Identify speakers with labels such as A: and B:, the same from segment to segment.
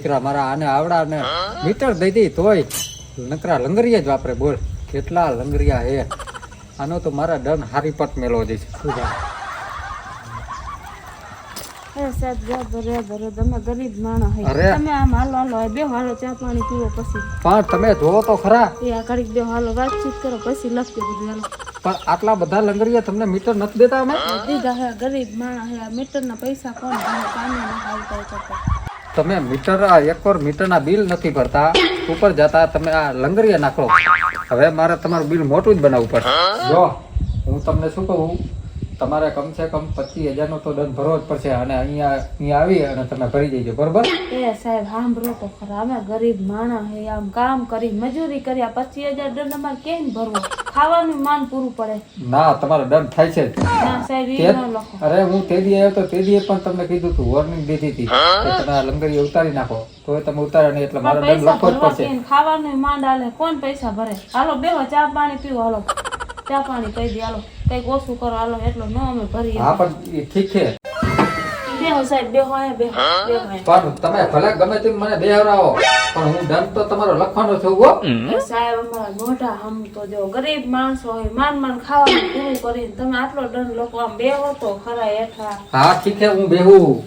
A: દીકરા મારા આને આવડા ને મીટર દઈ દઈ તોય. નકરા લંગરિયા જ વાપરે બોલ. કેટલા લંગરિયા હે. આનો તો મારા ડન હારી પટ મેલો જઈશ શું
B: પાણી પીવો પછી.
A: પણ તમે જોવો તો ખરા.
B: એ આ હાલો. વાતચીત કરો પછી લખજો બધું
A: પણ આટલા બધા લંગરિયા તમને મીટર નથી દેતા અમે?
B: ગરીબ માણસ હે. આ મીટરના પૈસા કોણ
A: તમે મીટર એકર મીટરના બિલ નથી ભરતા. ઉપર જતા તમે આ લંગરિયા નાખો. હવે મારે તમારું બિલ મોટું જ બનાવવું પડશે. જો હું તમને શું કહું? તમારે કમસે કમ પચીસ હજારનો તો દંડ ભરવો જ પડશે અને અહીંયા અહીંયા આવી અને તમે ભરી જઈજો બરોબર?
B: એ સાહેબ સાંભળો તો ખરા. અમે ગરીબ માણસ હે આમ કામ કરી મજૂરી કરી આ પચીસ હજાર દંડ અમારે કેમ ભરવો? ખાવાનું માન પૂરું પડે.
A: ના તમારો દંડ થાય છે
B: ના સાહેબ
A: તે-
B: ન
A: અરે હું તે દી આવ્યો તો તે દી પણ તમને કીધું હતું વોર્નિંગ દીધી હતી. કે તમે આ લંગરી ઉતારી નાખો. તો તમે ઉતારો નહીં એટલે મારો દંડ લખવો જ પડશે.
B: ખાવાનું માંડ આલે. કોણ પૈસા ભરે? હાલો બેહો ચા પાણી પીવો હાલો. ચા પાણી કહી દે હાલો. કંઈક ઓછું કરો હાલો એટલો ન અમે ભરી
A: હા પણ ઠીક છે.
B: બેહો સાહેબ બેહો અહીંયા બેહો. બેહો
A: પણ તમે ભલે ગમે તેમ મને બેહરાવો પણ હું દંડ તો તમારો લખવાનો છું હો.
B: સાહેબ અમારા મોઢા હમ તો જો ગરીબ માણસો હોય માન માન ખાવાનું પૂરું કરીને તમે આટલો દંડ લોકો આમ બેહો તો ખરા હેઠા.
A: હા ઠીક છે હું બેહું.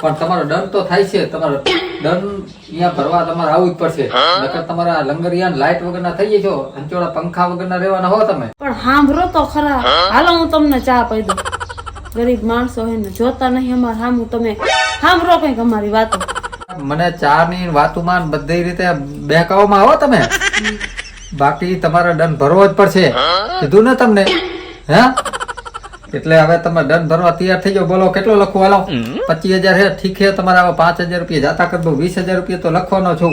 A: પણ તમારો દંડ તો થાય છે તમારો દંડ અહીંયા ભરવા તમારે આવવું જ પડશે. નકર તમારા લંગરિયા લાઈટ વગરના થઈ જશો અંચોળા પંખા વગરના રહેવાના હો તમે.
B: પણ સાંભળો તો ખરા. હાલો હું તમને ચા પી દઉં. ગરીબ માણસો હે ને જોતા નહીં અમાર સામું તમે. સાંભળો કંઈક અમારી વાતો.
A: મને ચા ની વાતુમાં બધી રીતે બહેકાવામાં આવો તમે. બાકી તમારે દંડ ભરવો જ પડશે. કીધું ને તમને. હે? એટલે હવે તમે દંડ ભરવા તૈયાર થઈ જાઓ. બોલો કેટલો લખવું? હાલો. પચીસ હજાર હે ઠીક છે. તમારા હવે પાંચ હજાર રૂપિયા જાતા કરી દો. વીસ હજાર રૂપિયા તો લખવાનો છું.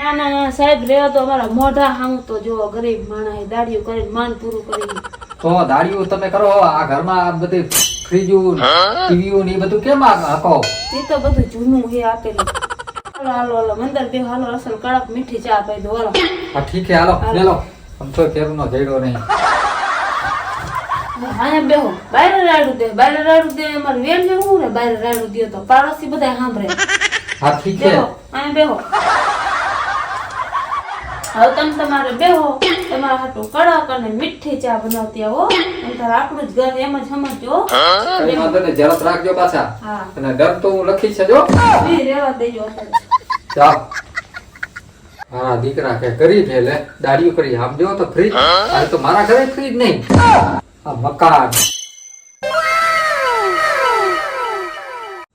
B: ના ના ના સાહેબ રહ્યો તો અમારા મોઢા હામું તો જો ગરીબ માણસ દાડીઓ કરીને માન પૂરું કરીને.
A: તો દાડીઓ તમે કરો. આ ઘરમાં આ બધી ફ્રીજું ટીવીઓ ને એ બધું કેમ આપો
B: એ તો બધું જૂનું હે આપેલું. હાલો હાલો હાલો. મંદર બે હાલો. અસલ કડક મીઠી ચા પાઈ દો. હાલો.
A: હા ઠીક છે. હાલો લેલો આમ તો કેરનો જઈડો નહીં.
B: અહીંયા બેહો. બાયરે રાડું દે બાયરે રાડું દે માર વેલ જે હું ને બાયરે રાડું દે તો પાડોશી બધા સાંભળે.
A: હા ઠીક છે.
B: હાને બેહો. હવે તમે તમારે બેહો તમારા હાટું કડક અને મીઠી ચા બનાવતી આવો. એમ તારે આપણું જ ઘર એમ જ સમજજો.
A: તને વાંધો જરાક રાખજો પાછા. અને ડર તો હું લખી છે જો
B: બી રેવા દેજો
A: ચા હા દીકરા કે કરી ફેલે લે દાડિયું કરી આપજો જો તો ફ્રીજ અરે તો મારા ઘરે ફ્રીજ નહીં. આ મકાન.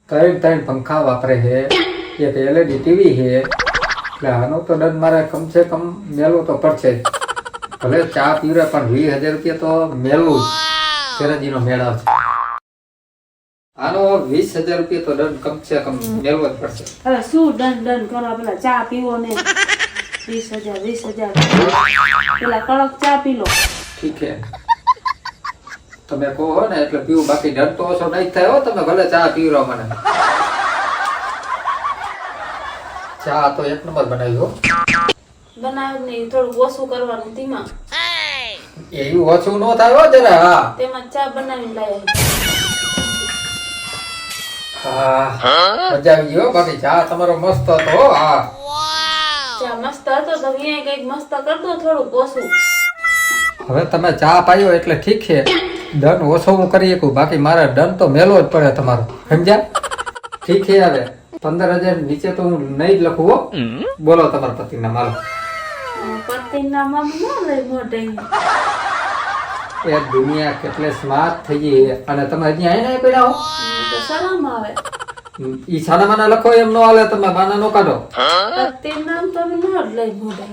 A: ત્રણ ત્રણ પંખા વાપરે છે? એક એલઈડી ટીવી છે. એટલે આનો તો દંડ મારે કમસે કમ મેળવો તો પડશે. ભલે ચા પીવડે પણ વીસ હજાર રૂપિયા તો મેળવું જ. તેરાજીનો મેળા છે. આનો વીસ હજાર રૂપિયા તો દંડ કમસે કમ મેળવો જ પડશે.
B: હવે શું દંડ દંડ કરો? પેલા ચા પીવો ને. વીસ હજાર વીસ હજાર. પેલા કડક ચા પી લો.
A: ઠીક છે. તમે કહો ને એટલે પીવું બાકી ડરતો ઓછો નહીં થયો તમે ભલે ચા પીવરો મને. ચા તો એક નંબર બનાવી હો.
B: બનાવ ને થોડુંક ઓછું કરવાનું તેમાં.
A: એવું ઓછું ન થાય હો જરા હા.
B: તેમાં ચા બનાવીને લાવ્યા
A: હા મજા આવી બાકી ચા તમારો મસ્ત હતો હા.
B: ચા મસ્ત હતો તો અહીંયા કંઈક મસ્ત કરતો થોડુંક ઓછું.
A: હવે તમે ચા પાયો એટલે ઠીક છે. દંડ ઓછો હું કરી શકું. બાકી મારે દંડ તો મેલો જ પડે તમારો. સમજ્યા? ઠીક છે હવે. પંદર હજાર નીચે તો હું નહીં જ લખું હો. બોલો તમારા પતિના મારો.
B: પતિના
A: એ દુનિયા કેટલે સ્માર્ટ થઈ ગઈ અને તમે હજી આઈને પડ્યા હો.
B: આવે.
A: ઈ સાના માના લખો એમ નો હાલે તમે બાના નો કાઢો.
B: નામ તો ન લઈ મોઢે.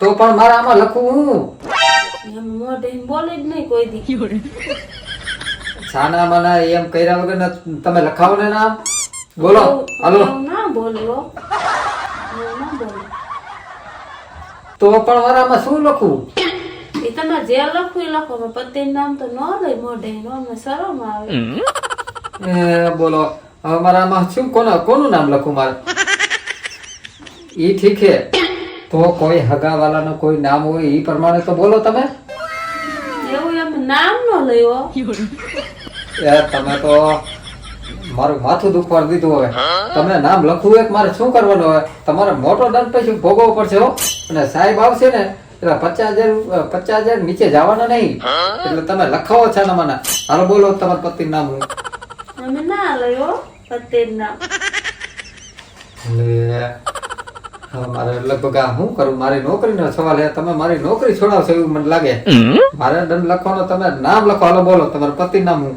A: તો પણ મારા આમાં લખું હું?
B: મોઢે બોલે જ નહીં કોઈ દી.
A: સાના માના એમ કર્યા વગર તમે લખાવો ને નામ? બોલો હાલો.
B: ના ના
A: તો પણ મારે શું લખવું?
B: એ તમે જે લખવું એ લખો પણ પતિનું નામ તો ન લઈ મોઢે નો અમને શરમ આવે.
A: બોલો. હવે શું કોના કોનું નામ લખું મારે? એ ઠીક છે. તો કોઈ હગાવાલાનું કોઈ નામ હોય ઈ પ્રમાણે તો બોલો તમે.
B: નામ નો લેવો
A: યાર તમે તો મારું માથું દુખવા દીધું હવે. તમે નામ લખવું એક મારે શું કરવાનું હવે તમારે મોટો દંડ પછી ભોગવવો પડશે હો. અને સાહેબ આવશે ને એટલે પચાસ હજાર પચાસ હજાર નીચે જવાના નહીં. એટલે તમે લખાવો છે ને મને હાલો બોલો તમારા પતિ નામ લો
B: અમે ના લયો પતિ નામ.
A: મારે લગભગ આ શું કરું? મારી નોકરીનો સવાલ હે તમે મારી નોકરી છોડાવશો એવું મને લાગે. મારે દંડ લખવાનો તમે નામ લખો હાલો બોલો તમારા પતિ નામ હું?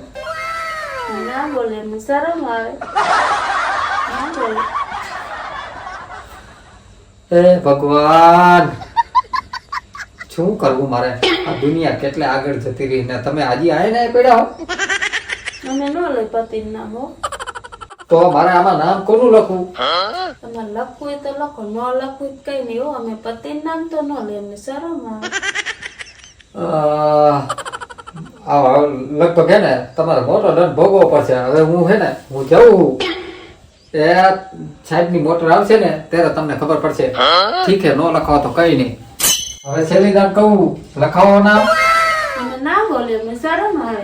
B: ના બોલે શરમ આવે. ના
A: હે ભગવાન શું કરવું મારે? આ દુનિયા કેટલે આગળ જતી રહી ને તમે હજી આય ને પડ્યા હો?
B: અમે નો લઈ પતિ નામ હો.
A: તો મારે આમાં નામ કોનું લખવું?
B: તમારે લખવું તો લખો ન લખવું કઈ નહીં હો અમે પતિ નામ તો ન લે શરમ
A: લગભગ હે ને તમારે મોટો દંડ ભોગવો પડશે. હવે હું હે ને હું જઉં એ સાહેબની મોટર આવશે ને ત્યારે તમને ખબર પડશે. ઠીક હે નો લખાવો તો કઈ નહીં. હવે છેલ્લી દાન કહું લખાવો નામ.
B: ના બોલે શરમ આવે.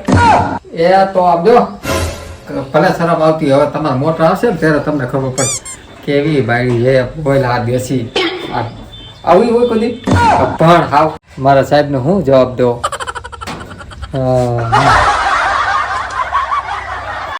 A: એ તો આપજો ભલે શરમ આવતી હવે તમારા મોટર આવશે ને ત્યારે તમને ખબર પડશે કેવી બાયડી છે બોલ આ દેશી. આવી હોય કદી પણ હાવ. મારા સાહેબને હું જવાબ દો અ,